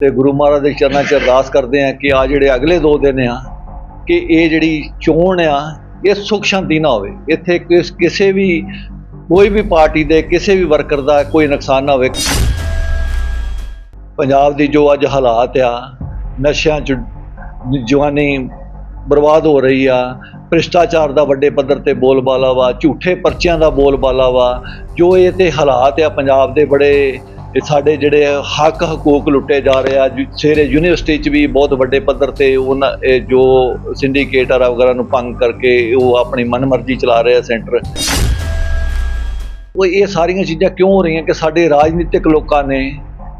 ਤੇ ਗੁਰੂ ਮਹਾਰਾਜ ਦੇ ਚਰਨਾਂ 'ਚ ਅਰਦਾਸ ਕਰਦੇ ਆ ਕਿ ਆ ਜਿਹੜੇ ਅਗਲੇ ਦੋ ਦਿਨ ਆ, ਕਿ ਇਹ ਜਿਹੜੀ ਚੋਣ ਆ, ਇਹ ਸੁਖ ਸ਼ਾਂਤੀ ਨਾ ਹੋਵੇ। ਇੱਥੇ ਕਿਸ ਕਿਸੇ ਵੀ, ਕੋਈ ਵੀ ਪਾਰਟੀ ਦੇ, ਕਿਸੇ ਵੀ ਵਰਕਰ ਦਾ ਕੋਈ ਨੁਕਸਾਨ ਨਾ ਹੋਵੇ। ਪੰਜਾਬ ਦੀ ਜੋ ਅੱਜ ਹਾਲਾਤ ਆ, ਨਸ਼ਿਆਂ 'ਚ ਜਵਾਨੀ ਬਰਬਾਦ ਹੋ ਰਹੀ ਆ, ਭ੍ਰਿਸ਼ਟਾਚਾਰ ਦਾ ਵੱਡੇ ਪੱਧਰ ਤੇ ਬੋਲਬਾਲਾ ਵਾ, ਝੂਠੇ ਪਰਚਿਆਂ ਦਾ ਬੋਲਬਾਲਾ ਵਾ, ਜੋ ਇਹ ਤੇ ਹਾਲਾਤ ਆ ਪੰਜਾਬ ਦੇ ਬੜੇ ਇਹ ਸਾਡੇ ਜਿਹੜੇ ਹੱਕ ਹਕੂਕ ਲੁੱਟੇ ਜਾ ਰਹੇ ਆ ਜੀ ਸਵੇਰੇ ਯੂਨੀਵਰਸਿਟੀ 'ਚ ਵੀ ਬਹੁਤ ਵੱਡੇ ਪੱਧਰ ਤੇ ਉਹਨਾਂ, ਇਹ ਜੋ ਸਿੰਡੀਕੇਟ ਆ ਵਗੈਰਾ ਨੂੰ ਭੰਗ ਕਰਕੇ ਉਹ ਆਪਣੀ ਮਨਮਰਜ਼ੀ ਚਲਾ ਰਹੇ ਆ ਸੈਂਟਰ। ਉਹ ਇਹ ਸਾਰੀਆਂ ਚੀਜ਼ਾਂ ਕਿਉਂ ਹੋ ਰਹੀਆਂ ਕਿ ਸਾਡੇ ਰਾਜਨੀਤਿਕ ਲੋਕਾਂ ਨੇ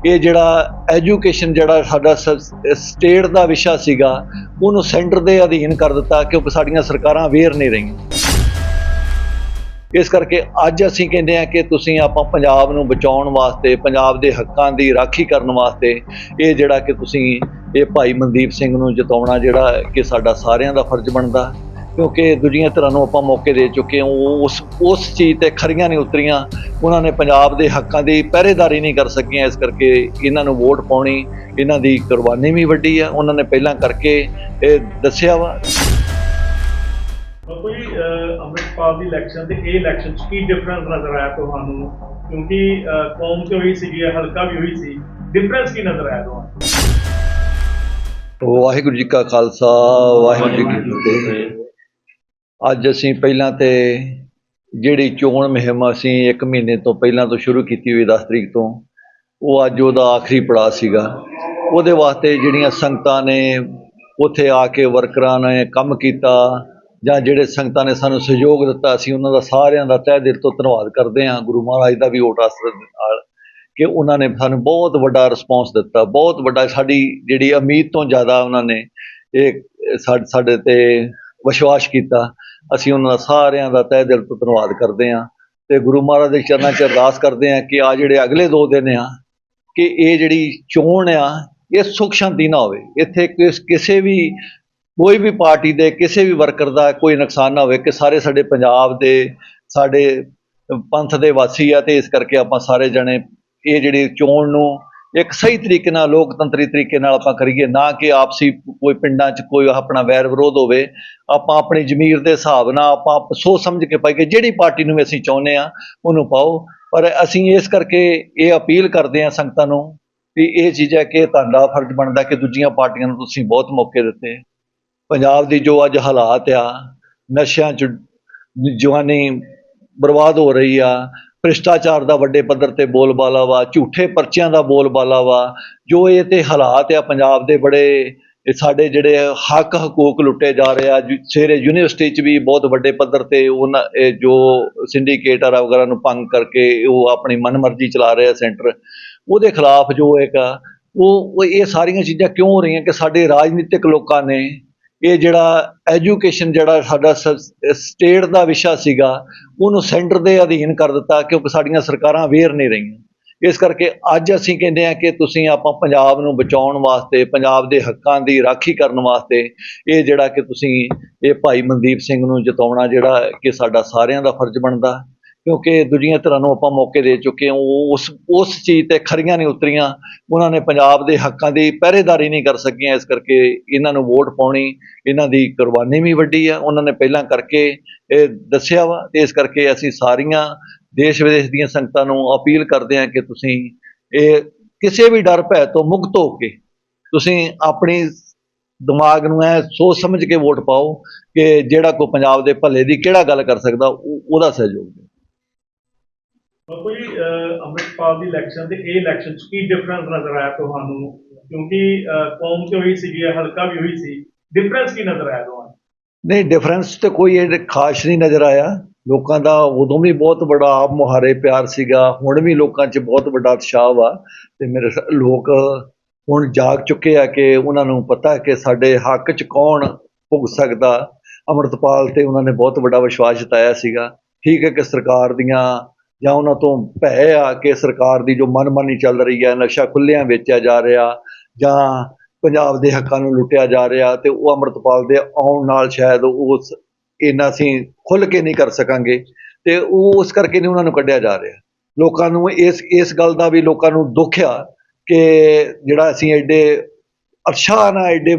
ਇਹ ਜਿਹੜਾ ਐਜੂਕੇਸ਼ਨ ਜਿਹੜਾ ਸਾਡਾ ਸਟੇਟ ਦਾ ਵਿਸ਼ਾ ਸੀਗਾ, ਉਹਨੂੰ ਸੈਂਟਰ ਦੇ ਅਧੀਨ ਕਰ ਦਿੱਤਾ ਕਿਉਂਕਿ ਸਾਡੀਆਂ ਸਰਕਾਰਾਂ ਅਵੇਅਰ ਨਹੀਂ ਰਹੀਆਂ। ਇਸ ਕਰਕੇ ਅੱਜ ਅਸੀਂ ਕਹਿੰਦੇ ਆ ਕਿ ਤੁਸੀਂ ਆਪਾਂ ਪੰਜਾਬ ਨੂੰ ਬਚਾਉਣ ਵਾਸਤੇ, ਪੰਜਾਬ ਦੇ ਹੱਕਾਂ ਦੀ ਰਾਖੀ ਕਰਨ ਵਾਸਤੇ ਇਹ ਜਿਹੜਾ ਕਿ ਤੁਸੀਂ ਇਹ ਭਾਈ ਮਨਦੀਪ ਸਿੰਘ ਨੂੰ ਜਿਤਾਉਣਾ ਜਿਹੜਾ ਕਿ ਸਾਡਾ ਸਾਰਿਆਂ ਦਾ ਫਰਜ਼ ਬਣਦਾ। ਕਿਉਂਕਿ ਦੂਜੀਆਂ ਤਰ੍ਹਾਂ ਨੂੰ ਆਪਾਂ ਮੌਕੇ ਦੇ ਚੁੱਕੇ ਹਾਂ, ਉਹ ਉਸ ਉਸ ਚੀਜ਼ ਤੇ ਖਰੀਆਂ ਨਹੀਂ ਉਤਰੀਆਂ। ਉਹਨਾਂ ਨੇ ਪੰਜਾਬ ਦੇ ਹੱਕਾਂ ਦੀ ਪਹਿਰੇਦਾਰੀ ਨਹੀਂ ਕਰ ਸਕੀਆਂ, ਇਸ ਕਰਕੇ ਇਹਨਾਂ ਨੂੰ ਵੋਟ ਪਾਉਣੀ, ਇਹਨਾਂ ਦੀ ਕੁਰਬਾਨੀ ਵੀ ਵੱਡੀ ਹੈ। ਉਹਨਾਂ ਨੇ ਪਹਿਲਾਂ ਕਰਕੇ ਇਹ ਦੱਸਿਆ ਵਾ। ਕੋਈ ਅੰਮ੍ਰਿਤਪਾਲ ਦੀ ਇਲੈਕਸ਼ਨ ਤੇ ਇਹ ਇਲੈਕਸ਼ਨ 'ਚ ਕੀ ਡਿਫਰੈਂਸ ਨਜ਼ਰ ਆਇਆ ਤੁਹਾਨੂੰ? ਕਿਉਂਕਿ ਕੌਮ ਤੇ ਹੋਈ ਸੀਗੀ ਹਲਕਾ ਵੀ ਹੋਈ ਸੀ। ਡਿਫਰੈਂਸ ਕੀ ਨਜ਼ਰ ਆਇਆ ਤੁਹਾਨੂੰ? ਵਾਹਿਗੁਰੂ ਜੀ ਕਾ ਖਾਲਸਾ, ਵਾਹਿਗੁਰੂ ਜੀ ਕੀ ਫਤਿਹ। ਅੱਜ ਅਸੀਂ ਪਹਿਲਾਂ ਤੇ ਜਿਹੜੀ ਚੋਣ ਮੁਹਿੰਮ ਅਸੀਂ 1 ਮਹੀਨੇ ਤੋਂ ਪਹਿਲਾਂ ਤੋਂ ਸ਼ੁਰੂ ਕੀਤੀ ਹੋਈ 10 ਤਰੀਕ ਤੋਂ, ਉਹ ਅੱਜ ਉਹਦਾ ਆਖਰੀ ਪੜਾਅ ਸੀਗਾ। ਉਹਦੇ ਵਾਸਤੇ ਜਿਹੜੀਆਂ ਸੰਗਤਾਂ ਨੇ, ਉੱਥੇ ਆ ਕੇ ਵਰਕਰਾਂ ਨੇ ਕੰਮ ਕੀਤਾ ਜਾਂ ਜਿਹੜੇ ਸੰਗਤਾਂ ਨੇ ਸਾਨੂੰ ਸਹਿਯੋਗ ਦਿੱਤਾ, ਅਸੀਂ ਉਹਨਾਂ ਦਾ ਸਾਰਿਆਂ ਦਾ ਤਹਿ ਦਿਲ ਤੋਂ ਧੰਨਵਾਦ ਕਰਦੇ ਹਾਂ, ਗੁਰੂ ਮਹਾਰਾਜ ਦਾ ਵੀ ਓਟ ਆਸਰੇ ਦੇ ਨਾਲ ਕਿ ਉਹਨਾਂ ਨੇ ਸਾਨੂੰ ਬਹੁਤ ਵੱਡਾ ਰਿਸਪੌਂਸ ਦਿੱਤਾ, ਬਹੁਤ ਵੱਡਾ ਸਾਡੀ ਜਿਹੜੀ ਉਮੀਦ ਤੋਂ ਜ਼ਿਆਦਾ ਉਹਨਾਂ ਨੇ ਇਹ ਸਾ- ਸਾਡੇ ਤੇ ਵਿਸ਼ਵਾਸ ਕੀਤਾ, ਅਸੀਂ ਉਹਨਾਂ ਦਾ ਸਾਰਿਆਂ ਦਾ ਤਹਿ ਦਿਲ ਤੋਂ ਧੰਨਵਾਦ ਕਰਦੇ ਹਾਂ ਤੇ ਗੁਰੂ ਮਹਾਰਾਜ ਦੇ ਚਰਨਾਂ 'ਚ ਅਰਦਾਸ ਕਰਦੇ ਹਾਂ ਕਿ ਆ ਜਿਹੜੇ ਅਗਲੇ ਦੋ ਦਿਨ ਆ, ਕਿ ਇਹ ਜਿਹੜੀ ਚੋਣ ਆ, ਇਹ ਸੁਖ ਸ਼ਾਂਤੀ ਨਾ ਹੋਵੇ, ਇੱਥੇ ਕਿਸ, ਕਿਸੇ ਵੀ ਕੋਈ ਵੀ ਪਾਰਟੀ ਦੇ ਕਿਸੇ ਵੀ ਵਰਕਰ ਦਾ ਕੋਈ ਨੁਕਸਾਨ ਨਾ ਹੋਵੇ ਕਿ ਸਾਰੇ ਸਾਡੇ ਪੰਜਾਬ ਦੇ, ਸਾਡੇ ਪੰਥ ਦੇ ਵਾਸੀ ਆ ਤੇ ਇਸ ਕਰਕੇ ਆਪਾਂ ਸਾਰੇ ਜਣੇ ਇਹ ਜਿਹੜੀ ਚੋਣ ਨੂੰ ਇੱਕ ਸਹੀ ਤਰੀਕੇ ਨਾਲ, ਲੋਕਤੰਤਰੀ ਤਰੀਕੇ ਨਾਲ ਆਪਾਂ ਕਰੀਏ, ਨਾ ਕਿ ਆਪਸੀ ਕੋਈ ਪਿੰਡਾਂ 'ਚ ਕੋਈ ਆਪਣਾ ਵੈਰ ਵਿਰੋਧ ਹੋਵੇ। ਆਪਾਂ ਆਪਣੀ ਜ਼ਮੀਰ ਦੇ ਹਿਸਾਬ ਨਾਲ ਆਪਾਂ ਸੋਚ ਸਮਝ ਕੇ ਪਾਈਏ ਜਿਹੜੀ ਪਾਰਟੀ ਨੂੰ ਵੀ ਅਸੀਂ ਚਾਹੁੰਦੇ ਆ ਉਹਨੂੰ ਪਾਓ। ਪਰ ਅਸੀਂ ਇਸ ਕਰਕੇ ਇਹ ਅਪੀਲ ਕਰਦੇ ਆ ਸੰਗਤਾਂ ਨੂੰ ਵੀ ਇਹ ਚੀਜ਼ ਹੈ ਕਿ ਤੁਹਾਡਾ ਫਰਜ਼ ਬਣਦਾ ਕਿ ਦੂਜੀਆਂ ਪਾਰਟੀਆਂ ਨੂੰ ਤੁਸੀਂ ਬਹੁਤ ਮੌਕੇ ਦਿੱਤੇ। ਪੰਜਾਬ ਦੀ ਜੋ ਅੱਜ ਹਾਲਾਤ ਆ, ਨਸ਼ਿਆਂ 'ਚ ਜਵਾਨੀ ਬਰਬਾਦ ਹੋ ਰਹੀ ਆ, ਭ੍ਰਿਸ਼ਟਾਚਾਰ ਦਾ ਵੱਡੇ ਪੱਧਰ ਤੇ ਬੋਲਬਾਲਾ ਵਾ, ਝੂਠੇ ਪਰਚਿਆਂ ਦਾ ਬੋਲਬਾਲਾ ਵਾ, ਜੋ ਇਹ ਤੇ ਹਾਲਾਤ ਆ ਪੰਜਾਬ ਦੇ ਬੜੇ ਸਾਡੇ ਜਿਹੜੇ ਹੱਕ ਹਕੂਕ ਲੁੱਟੇ ਜਾ ਰਹੇ ਆ ਜੀ ਸਵੇਰੇ ਯੂਨੀਵਰਸਿਟੀ 'ਚ ਵੀ ਬਹੁਤ ਵੱਡੇ ਪੱਧਰ ਤੇ ਉਹਨਾਂ, ਇਹ ਜੋ ਸਿੰਡੀਕੇਟ ਆ ਵਗੈਰਾ ਨੂੰ ਭੰਗ ਕਰਕੇ ਉਹ ਆਪਣੀ ਮਨਮਰਜ਼ੀ ਚਲਾ ਰਹੇ ਆ ਸੈਂਟਰ, ਉਹਦੇ ਖਿਲਾਫ ਜੋ ਇੱਕ ਉਹ ਇਹ ਸਾਰੀਆਂ ਚੀਜ਼ਾਂ ਕਿਉਂ ਹੋ ਰਹੀਆਂ ਕਿ ਸਾਡੇ ਰਾਜਨੀਤਿਕ ਲੋਕਾਂ ਨੇ ਇਹ ਜਿਹੜਾ ਐਜੂਕੇਸ਼ਨ ਜਿਹੜਾ ਸਾਡਾ ਸਟੇਟ ਦਾ ਵਿਸ਼ਾ ਸੀਗਾ, ਉਹਨੂੰ ਸੈਂਟਰ ਦੇ ਅਧੀਨ ਕਰ ਦਿੱਤਾ ਕਿਉਂਕਿ ਸਾਡੀਆਂ ਸਰਕਾਰਾਂ ਅਵੇਅਰ ਨਹੀਂ ਰਹੀਆਂ। ਇਸ ਕਰਕੇ ਅੱਜ ਅਸੀਂ ਕਹਿੰਦੇ ਆ ਕਿ ਤੁਸੀਂ ਆਪਾਂ ਪੰਜਾਬ ਨੂੰ ਬਚਾਉਣ ਵਾਸਤੇ, ਪੰਜਾਬ ਦੇ ਹੱਕਾਂ ਦੀ ਰਾਖੀ ਕਰਨ ਵਾਸਤੇ ਇਹ ਜਿਹੜਾ ਕਿ ਤੁਸੀਂ, ਇਹ ਭਾਈ ਮਨਦੀਪ ਸਿੰਘ ਨੂੰ ਜਿਤਾਉਣਾ ਜਿਹੜਾ ਕਿ ਸਾਡਾ ਸਾਰਿਆਂ ਦਾ ਫਰਜ਼ ਬਣਦਾ। ਕਿਉਂਕਿ ਦੂਜੀਆਂ ਤਰ੍ਹਾਂ ਨੂੰ ਆਪਾਂ ਮੌਕੇ ਦੇ ਚੁੱਕੇ ਹਾਂ, ਉਹ ਉਸ ਉਸ ਚੀਜ਼ ਤੇ ਖਰੀਆਂ ਨਹੀਂ ਉਤਰੀਆਂ। ਉਹਨਾਂ ਨੇ ਪੰਜਾਬ ਦੇ ਹੱਕਾਂ ਦੀ ਪਹਿਰੇਦਾਰੀ ਨਹੀਂ ਕਰ ਸਕੀਆਂ, ਇਸ ਕਰਕੇ ਇਹਨਾਂ ਨੂੰ ਵੋਟ ਪਾਉਣੀ, ਇਹਨਾਂ ਦੀ ਕੁਰਬਾਨੀ ਵੀ ਵੱਡੀ ਆ। ਉਹਨਾਂ ਨੇ ਪਹਿਲਾਂ ਕਰਕੇ ਇਹ ਦੱਸਿਆ ਵਾ ਤੇ ਇਸ ਕਰਕੇ ਅਸੀਂ ਸਾਰੀਆਂ ਦੇਸ਼ ਵਿਦੇਸ਼ ਦੀਆਂ ਸੰਗਤਾਂ ਨੂੰ ਅਪੀਲ ਕਰਦੇ ਹਾਂ ਕਿ ਤੁਸੀਂ ਇਹ ਕਿਸੇ ਵੀ ਡਰ, ਭੈ ਤੋਂ ਮੁਕਤ ਹੋ ਕੇ ਤੁਸੀਂ ਆਪਣੀ ਦਿਮਾਗ ਨੂੰ ਐ ਸੋਚ ਸਮਝ ਕੇ ਵੋਟ ਪਾਓ ਕਿ ਜਿਹੜਾ ਕੋਈ ਪੰਜਾਬ ਦੇ ਭਲੇ ਦੀ ਕਿਹੜਾ ਗੱਲ ਕਰ ਸਕਦਾ, ਉਹ- ਉਹਦਾ ਸਹਿਯੋਗ ਦਿਓ ਕੋਈ ਅਹ, ਅੰਮ੍ਰਿਤਪਾਲ ਦੀ ਇਲੈਕਸ਼ਨ ਤੇ ਇਹ ਇਲੈਕਸ਼ਨ 'ਚ ਕੀ ਡਿਫਰੈਂਸ ਨਜ਼ਰ ਆਇਆ ਤੁਹਾਨੂੰ? ਕਿਉਂਕਿ ਕੌਮ ਤੇ ਹੋਈ ਸੀਗੀ ਹਲਕਾ ਵੀ ਹੋਈ ਸੀ। ਡਿਫਰੈਂਸ ਕੀ ਨਜ਼ਰ ਆਇਆ ਤੁਹਾਨੂੰ? ਨਹੀਂ ਡਿਫਰੈਂਸ ਤੇ ਕੋਈ ਇਹ ਖਾਸ ਨਹੀਂ ਨਜ਼ਰ ਆਇਆ। ਲੋਕਾਂ ਦਾ ਉਦੋਂ ਵੀ ਬਹੁਤ ਬੜਾ ਆਪ ਮੁਹਾਰੇ ਪਿਆਰ ਸੀਗਾ। ਹੁਣ ਵੀ ਲੋਕਾਂ 'ਚ ਬਹੁਤ ਵੱਡਾ ਉਤਸ਼ਾਹ ਵਾ। ਤੇ ਮੇਰੇ ਲੋਕ ਹੁਣ ਜਾਗ ਚੁੱਕੇ ਆ ਕਿ ਉਹਨਾਂ ਨੂੰ ਪਤਾ ਕਿ ਸਾਡੇ ਹੱਕ 'ਚ ਕੌਣ ਭੁਗ ਸਕਦਾ। ਅਮਰਤਪਾਲ ਤੇ ਉਹਨਾਂ ਨੇ ਬਹੁਤ ਵੱਡਾ ਵਿਸ਼ਵਾਸ ਜਤਾਇਆ ਸੀਗਾ। ਠੀਕ ਹੈ ਕਿ ਸਰਕਾਰ ਦੀਆਂ ਜਾਂ ਉਹਨਾਂ ਤੋਂ ਭੈ ਆ ਕਿ ਸਰਕਾਰ ਦੀ ਜੋ ਮਨਮਾਨੀ ਚੱਲ ਰਹੀ ਹੈ, ਨਸ਼ਾ ਖੁੱਲਿਆਂ ਵੇਚਿਆ ਜਾ ਰਿਹਾ ਜਾਂ ਪੰਜਾਬ ਦੇ ਹੱਕਾਂ ਨੂੰ ਲੁੱਟਿਆ ਜਾ ਰਿਹਾ ਤੇ ਉਹ ਅਮਰਤਪਾਲ ਦੇ ਆਉਣ ਨਾਲ ਸ਼ਾਇਦ ਉਸ ਇਹਨਾਂ ਅਸੀਂ ਖੁੱਲ ਕੇ ਨਹੀਂ ਕਰ ਸਕਾਂਗੇ ਤੇ ਉਹ ਉਸ ਕਰਕੇ ਨਹੀਂ ਉਹਨਾਂ ਨੂੰ ਕੱਢਿਆ ਜਾ ਰਿਹਾ। ਲੋਕਾਂ ਨੂੰ ਇਸ ਇਸ ਗੱਲ ਦਾ ਵੀ ਲੋਕਾਂ ਨੂੰ ਦੁੱਖ ਆ ਕਿ ਜਿਹੜਾ ਅਸੀਂ ਐਡੇ ਅਰਸ਼ਾ ਨਾਲ ਐਡੇ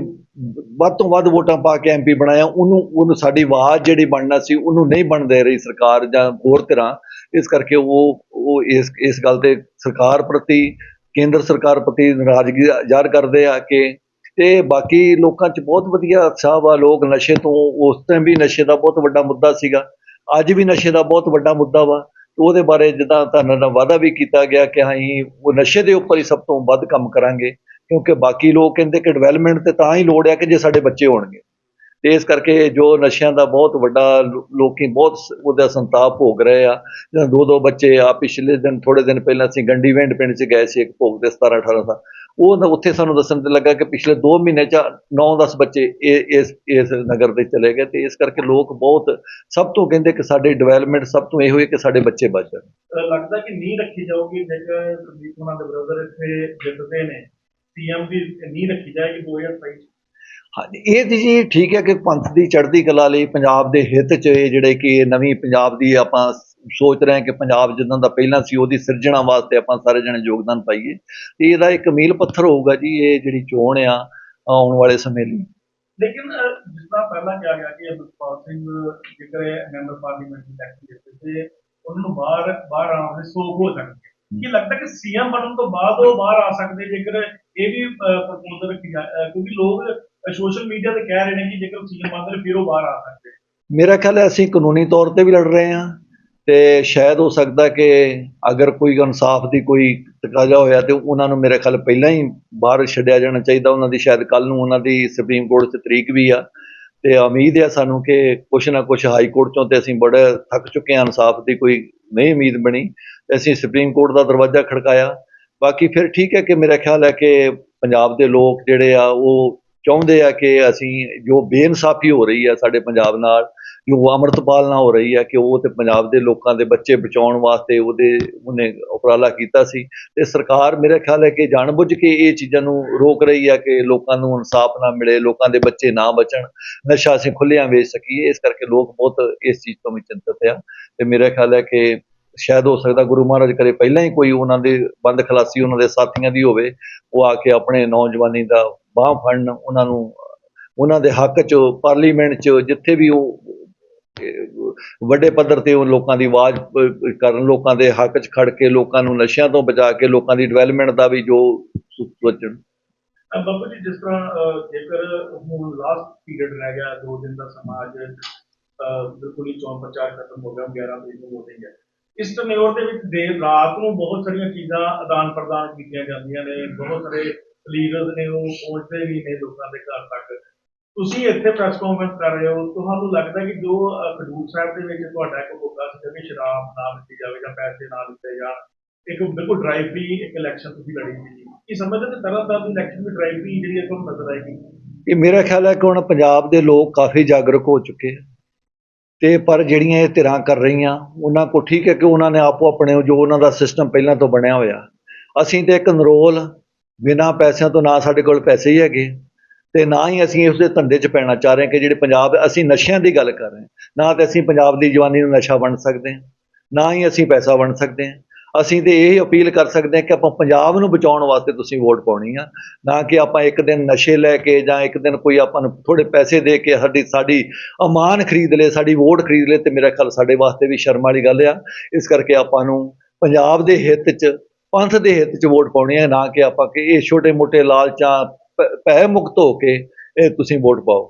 ਵੱਧ ਤੋਂ ਵੱਧ ਵੋਟਾਂ ਪਾ ਕੇ ਐਮਪੀ ਬਣਾਇਆ, ਉਹਨੂੰ ਉਹਨੂੰ ਸਾਡੀ ਆਵਾਜ਼ ਜਿਹੜੀ ਬਣਨਾ ਸੀ ਉਹਨੂੰ ਨਹੀਂ ਬਣ ਦੇ ਰਹੀ ਸਰਕਾਰ ਜਾਂ ਹੋਰ ਤਰ੍ਹਾਂ। ਇਸ ਕਰਕੇ ਉਹ ਉਹ ਇਸ ਇਸ ਗੱਲ ਤੇ ਸਰਕਾਰ ਪ੍ਰਤੀ, ਕੇਂਦਰ ਸਰਕਾਰ ਪ੍ਰਤੀ ਨਾਰਾਜ਼ਗੀ ਜ਼ਾਹਰ ਕਰਦੇ ਆ ਕਿ ਤੇ ਬਾਕੀ ਲੋਕਾਂ 'ਚ ਬਹੁਤ ਵਧੀਆ ਉਤਸ਼ਾਹ ਵਾ, ਲੋਕ ਨਸ਼ੇ ਤੋਂ, ਉਸ ਟਾਈਮ ਵੀ ਨਸ਼ੇ ਦਾ ਬਹੁਤ ਵੱਡਾ ਮੁੱਦਾ ਸੀਗਾ, ਅੱਜ ਵੀ ਨਸ਼ੇ ਦਾ ਬਹੁਤ ਵੱਡਾ ਮੁੱਦਾ ਵਾ ਉਹਦੇ ਬਾਰੇ ਜਿੱਦਾਂ ਤੁਹਾਨੂੰ ਨਾਲ ਵਾਅਦਾ ਵੀ ਕੀਤਾ ਗਿਆ ਕਿ ਅਸੀਂ ਉਹ ਨਸ਼ੇ ਦੇ ਉੱਪਰ ਹੀ ਸਭ ਤੋਂ ਵੱਧ ਕੰਮ ਕਰਾਂਗੇ, ਕਿਉਂਕਿ ਬਾਕੀ ਲੋਕ ਕਹਿੰਦੇ ਕਿ ਡਿਵੈਲਪਮੈਂਟ ਤੇ ਤਾਂ ਹੀ ਲੋੜ ਹੈ ਕਿ ਜੇ ਸਾਡੇ ਬੱਚੇ ਹੋਣਗੇ। ਤੇ ਇਸ ਕਰਕੇ ਜੋ ਨਸ਼ਿਆਂ ਦਾ ਬਹੁਤ ਵੱਡਾ ਲੋ- ਲੋਕੀ ਬਹੁਤ ਉਹਦਾ ਸੰਤਾਪ ਭੋਗ ਰਹੇ ਆ। ਜਦੋਂ ਦੋ ਦੋ ਬੱਚੇ ਆ, ਪਿਛਲੇ ਦਿਨ ਥੋੜੇ ਦਿਨ ਪਹਿਲਾਂ ਅਸੀਂ ਗੰਡੀਵਿੰਡ ਪਿੰਡ 'ਚ ਗਏ ਸੀ ਇੱਕ ਭੋਗ ਦੇ 17 18 ਦਾ ਉਹ ਉੱਥੇ ਸਾਨੂੰ ਦੱਸਣ ਤੇ ਲੱਗਾ ਕਿ ਪਿਛਲੇ 2 ਮਹੀਨੇ 'ਚ 9-10 ਬੱਚੇ ਇਹ, ਇਸ ਇਸ ਨਗਰ ਦੇ ਚਲੇ ਗਏ ਤੇ ਇਸ ਕਰਕੇ ਲੋਕ ਬਹੁਤ, ਸਭ ਤੋਂ ਕਹਿੰਦੇ ਕਿ ਸਾਡੀ ਡਿਵੈਲਪਮੈਂਟ ਸਭ ਤੋਂ ਇਹੋ ਹੈ ਕਿ ਸਾਡੇ ਬੱਚੇ ਬਚ ਜਾਣ। ਲੱਗਦਾ ਕਿ ਨੀਂਹ ਰੱਖੀ ਜਾਊਗੀ ਜੇਕਰ ਕੁਲਦੀਪ ਉਹਨਾਂ ਦੇ ਬ੍ਰਦਰ ਇੱਥੇ ਜਿੱਤਦੇ ਨੇ। ਸੀਐਮ ਦੀ ਨੀਂਹ ਰੱਖੀ ਜਾਏਗੀ 2027 ਚ। ਇਹ ਜੀ ਠੀਕ ਹੈ ਕਿ ਪੰਥ ਦੀ ਚੜ੍ਹਦੀ ਕਲਾ ਲਈ ਪੰਜਾਬ ਦੇ ਹਿੱਤ 'ਚ ਇਹ ਜਿਹੜੇ ਕਿ ਨਵੀਂ ਪੰਜਾਬ ਦੀ ਆਪਾਂ ਸੋਚ ਰਹੇ ਹਾਂ ਕਿ ਪੰਜਾਬ ਜਿੱਦਾਂ ਦਾ ਪਹਿਲਾਂ ਸੀ ਉਹਦੀ ਸਿਰਜਣਾ ਵਾਸਤੇ ਆਪਾਂ ਸਾਰੇ ਜਣੇ ਯੋਗਦਾਨ ਪਾਈਏ। ਤੇ ਇਹਦਾ ਇੱਕ ਮੀਲ ਪੱਥਰ ਹੋਊਗਾ ਜੀ ਇਹ ਜਿਹੜੀ ਚੋਣ ਆ ਆਉਣ ਵਾਲੇ ਸਮੇਂ ਲਈ। ਲੇਕਿਨ ਜਿਸ ਤਰ੍ਹਾਂ ਪਹਿਲਾਂ ਕਿਹਾ ਗਿਆ ਕਿ ਅਮਰਪਾਲ ਸਿੰਘ ਜੇਕਰ ਮੈਂਬਰ ਪਾਰਲੀਮੈਂਟ ਦੀ ਜਿੱਤਦੇ ਤੇ ਉਹਨਾਂ ਨੂੰ ਬਾਹਰ ਬਾਹਰ ਆਉਣ ਦੇ ਸੋਖ ਹੋ ਸਕਦੀ ਹੈ। ਕੀ ਲੱਗਦਾ ਕਿ ਸੀਐਮ ਬਣਨ ਤੋਂ ਬਾਅਦ ਉਹ ਬਾਹਰ ਆ ਸਕਦੇ ਜੇਕਰ ਇਹ ਵੀ ਪ੍ਰਪੋਜ਼ਲ ਰੱਖੀ ਜਾ ਅਹ, ਕਿਉਂਕਿ ਲੋਕ ਸੋਸ਼ਲ ਮੀਡੀਆ ਤੇ ਕਹਿ ਰਹੇ ਨੇ ਕਿ ਜੇਕਰ ਸੀਐਮ ਬਣਦੇ ਫਿਰ ਉਹ ਬਾਹਰ ਆ ਸਕਦੇ ਮੇਰਾ ਖਿਆਲ ਹੈ ਅਸੀਂ ਕਾਨੂੰਨੀ ਤੌਰ ਤੇ ਵੀ ਲੜ ਰਹੇ ਹਾਂ ਤੇ ਸ਼ਾਇਦ ਹੋ ਸਕਦਾ ਕਿ ਅਗਰ ਕੋਈ ਇਨਸਾਫ ਦੀ ਕੋਈ ਤਕਾਜ਼ਾ ਹੋਇਆ ਤੇ ਉਹਨਾਂ ਨੂੰ ਮੇਰੇ ਖਿਆਲ ਪਹਿਲਾਂ ਹੀ ਬਾਹਰ ਛੱਡਿਆ ਜਾਣਾ ਚਾਹੀਦਾ। ਉਹਨਾਂ ਦੀ ਸ਼ਾਇਦ ਕੱਲ ਨੂੰ ਉਹਨਾਂ ਦੀ ਸੁਪਰੀਮ ਕੋਰਟ 'ਚ ਤਰੀਕ ਵੀ ਆ ਤੇ ਉਮੀਦ ਹੈ ਸਾਨੂੰ ਕਿ ਕੁਛ ਨਾ ਕੁਛ ਹਾਈ ਕੋਰਟ ਚੋਂ ਤੇ ਅਸੀਂ ਬੜੇ ਥੱਕ ਚੁੱਕੇ ਹਾਂ ਇਨਸਾਫ ਦੀ ਕੋਈ ਨਹੀਂ ਉਮੀਦ ਬਣੀ ਅਸੀਂ ਸੁਪਰੀਮ ਕੋਰਟ ਦਾ ਦਰਵਾਜ਼ਾ ਖੜਕਾਇਆ। ਬਾਕੀ ਫਿਰ ਠੀਕ ਹੈ ਕਿ ਮੇਰਾ ਖਿਆਲ ਹੈ ਕਿ ਪੰਜਾਬ ਦੇ ਲੋਕ ਜਿਹੜੇ ਆ ਉਹ ਚਾਹੁੰਦੇ ਆ ਕਿ ਅਸੀਂ ਜੋ ਬੇਇਨਸਾਫੀ ਹੋ ਰਹੀ ਆ ਸਾਡੇ ਪੰਜਾਬ ਨਾਲ, ਜੋ ਅੰਮ੍ਰਿਤਪਾਲ ਨਾਲ ਹੋ ਰਹੀ ਹੈ ਕਿ ਉਹ ਤੇ ਪੰਜਾਬ ਦੇ ਲੋਕਾਂ ਦੇ ਬੱਚੇ ਬਚਾਉਣ ਵਾਸਤੇ ਉਹਦੇ, ਉਹਨੇ ਉਪਰਾਲਾ ਕੀਤਾ ਸੀ। ਤੇ ਸਰਕਾਰ ਮੇਰੇ ਖਿਆਲ ਹੈ ਕਿ ਜਾਣਬੁੱਝ ਕੇ ਇਹ ਚੀਜ਼ਾਂ ਨੂੰ ਰੋਕ ਰਹੀ ਆ ਕਿ ਲੋਕਾਂ ਨੂੰ ਇਨਸਾਫ ਨਾ ਮਿਲੇ, ਲੋਕਾਂ ਦੇ ਬੱਚੇ ਨਾ ਬਚਣ, ਨਸ਼ਾ ਅਸੀਂ ਖੁੱਲ੍ਹਿਆਂ ਵੇਚ ਸਕੀਏ, ਇਸ ਕਰਕੇ ਲੋਕ ਬਹੁਤ ਇਸ ਚੀਜ਼ ਤੋਂ ਵੀ ਚਿੰਤਤ ਆ। ਤੇ ਮੇਰੇ ਖਿਆਲ ਹੈ ਕਿ ਸ਼ਾਇਦ ਹੋ ਸਕਦਾ ਗੁਰੂ ਮਹਾਰਾਜ ਕਰੇ, ਪਹਿਲਾਂ ਹੀ ਕੋਈ ਉਹਨਾਂ ਦੇ ਬੰਦ ਖਲਾਸੀ ਉਹਨਾਂ ਦੇ ਸਾਥੀਆਂ ਦੀ ਹੋਵੇ, ਉਹ ਆ ਕੇ ਆਪਣੇ ਨੌਜਵਾਨੀ ਦਾ ਬਾਹ ਫੜਨ ਉਹਨਾਂ ਨੂੰ, ਉਹਨਾਂ ਦੇ ਹੱਕ 'ਚ, ਪਾਰਲੀਮੈਂਟ 'ਚ, ਜਿੱਥੇ ਵੀ ਉਹ ਵੱਡੇ ਪੱਧਰ ਤੇ ਉਹ ਲੋਕਾਂ ਦੀ ਆਵਾਜ਼ ਕਰਨ, ਲੋਕਾਂ ਦੇ ਹੱਕ 'ਚ ਖੜ ਕੇ, ਲੋਕਾਂ ਨੂੰ ਨਸ਼ਿਆਂ ਤੋਂ ਬਚਾ ਕੇ, ਲੋਕਾਂ ਦੀ ਡਿਵੈਲਪਮੈਂਟ ਦਾ ਵੀ ਜੋ ਸੋਚਣ। ਅਹ ਜੀ, ਜਿਸ ਤਰ੍ਹਾਂ ਜੇਕਰ ਹੁਣ ਲਾਸਟ ਪੀਰੀਅਡ ਰਹਿ ਗਿਆ, ਦੋ ਦਿਨ ਦਾ ਸਮਾਜ ਬਿਲਕੁਲ ਹੀ ਚੋਣ ਪ੍ਰਚਾਰ ਖਤਮ ਹੋ ਗਿਆ 11 ਤਰੀਕ ਨੂੰ VOTING ਹੈ। ਇਸ ਟਨਿਓਰ ਦੇ ਵਿੱਚ ਦੇਰ ਰਾਤ ਨੂੰ ਬਹੁਤ ਸਾਰੀਆਂ ਚੀਜ਼ਾਂ ਆਦਾਨ ਪ੍ਰਦਾਨ ਕੀਤੀਆਂ ਜਾਂਦੀਆਂ ਨੇ, ਬਹੁਤ ਸਾਰੇ ਲੀਡਰਸ ਨੇ ਉਹ ਪਹੁੰਚਦੇ ਵੀ ਨੇ ਲੋਕਾਂ ਦੇ ਘਰ ਤੱਕ। ਤੁਸੀਂ ਇੱਥੇ ਪ੍ਰੈਸ ਕਾਨਫਰੰਸ ਕਰ ਰਹੇ ਹੋ ਤੁਹਾਨੂੰ ਲੱਗਦਾ ਕਿ ਜੋ ਅਹ, ਖਡੂਰ ਸਾਹਿਬ ਦੇ ਵਿੱਚ ਤੁਹਾਡਾ ਇੱਕ ਮੁੱਦਾ ਸੀ ਕਿ ਸ਼ਰਾਬ ਨਾ ਦਿੱਤੀ ਜਾਵੇ ਜਾਂ ਪੈਸੇ ਨਾ ਦਿੱਤੇ ਜਾਣ ਇੱਕ ਬਿਲਕੁਲ ਡਰਾਈਵ ਵੀ ਇੱਕ ਇਲੈਕਸ਼ਨ ਤੁਸੀਂ ਲੜੀ ਸੀ ਕੀ ਸਮਝਦੇ ਕਿ ਤਰ੍ਹਾਂ ਤਰ੍ਹਾਂ ਦੀ ਇਲੈਕਸ਼ਨ ਵੀ ਡਰਾਈਵ ਵੀ ਜਿਹੜੀ ਤੁਹਾਨੂੰ ਨਜ਼ਰ ਆਏਗੀ? ਇਹ ਮੇਰਾ ਖਿਆਲ ਹੈ ਕਿ ਹੁਣ ਪੰਜਾਬ ਦੇ ਲੋਕ ਕਾਫੀ ਜਾਗਰੂਕ ਹੋ ਚੁੱਕੇ ਆ। ਤੇ ਪਰ ਜਿਹੜੀਆਂ ਇਹ ਧਿਰਾਂ ਕਰ ਰਹੀਆਂ ਉਹਨਾਂ ਕੋ ਠੀਕ ਹੈ ਕਿ ਉਹਨਾਂ ਨੇ ਆਪੋ ਆਪਣੇ ਜੋ ਉਹਨਾਂ ਦਾ ਸਿਸਟਮ ਪਹਿਲਾਂ ਤੋਂ ਬਣਿਆ ਹੋਇਆ। ਅਸੀਂ ਤੇ ਇੱਕ ਨਰੋਲ ਬਿਨਾਂ ਪੈਸਿਆਂ ਤੋਂ ਨਾ ਸਾਡੇ ਕੋਲ ਪੈਸੇ ਹੀ ਹੈਗੇ। ਤੇ ਨਾ ਹੀ ਅਸੀਂ ਉਸ ਦੇ ਧੰਦੇ 'ਚ ਪੈਣਾ ਚਾਹ ਰਹੇ ਕਿ ਜਿਹੜੇ ਪੰਜਾਬ, ਅਸੀਂ ਨਸ਼ਿਆਂ ਦੀ ਗੱਲ ਕਰ ਰਹੇ ਨਾ ਤੇ ਅਸੀਂ ਪੰਜਾਬ ਦੀ ਜਵਾਨੀ ਨੂੰ ਨਸ਼ਾ ਬਣ ਸਕਦੇ ਹਾਂ, ਨਾ ਹੀ ਅਸੀਂ ਪੈਸਾ ਬਣ ਸਕਦੇ ਹਾਂ। ਅਸੀਂ ਤੇ ਇਹ ਅਪੀਲ ਕਰ ਸਕਦੇ ਹਾਂ ਕਿ ਆਪਾਂ ਪੰਜਾਬ ਨੂੰ ਬਚਾਉਣ ਵਾਸਤੇ ਤੁਸੀਂ ਵੋਟ ਪਾਉਣੀ ਆ, ਨਾ ਕਿ ਆਪਾਂ ਇੱਕ ਦਿਨ ਨਸ਼ੇ ਲੈ ਕੇ ਜਾਂ ਇੱਕ ਦਿਨ ਕੋਈ ਆਪਾਂ ਨੂੰ ਥੋੜੇ ਪੈਸੇ ਦੇ ਕੇ ਸਾਡੀ ਸਾਡੀ ਅਮਾਨ ਖਰੀਦ ਲਏ, ਸਾਡੀ ਵੋਟ ਖਰੀਦ ਲਏ ਤੇ ਮੇਰਾ ਖਿਆਲ ਸਾਡੇ ਵਾਸਤੇ ਵੀ ਸ਼ਰਮ ਵਾਲੀ ਗੱਲ ਆ। ਇਸ ਕਰਕੇ ਆਪਾਂ ਨੂੰ ਪੰਜਾਬ ਦੇ ਹਿੱਤ 'ਚ ਪੰਥ ਦੇ ਹਿੱਤ 'ਚ ਵੋਟ ਪਾਉਣੀ ਹੈ, ਨਾ ਕਿ ਆਪਾਂ ਕਿ ਇਹ ਛੋਟੇ ਮੋਟੇ ਲਾਲਚਾਂ, ਪ- ਭੈ, ਮੁਕਤ ਹੋ ਕੇ ਇਹ ਤੁਸੀਂ ਵੋਟ ਪਾਓ।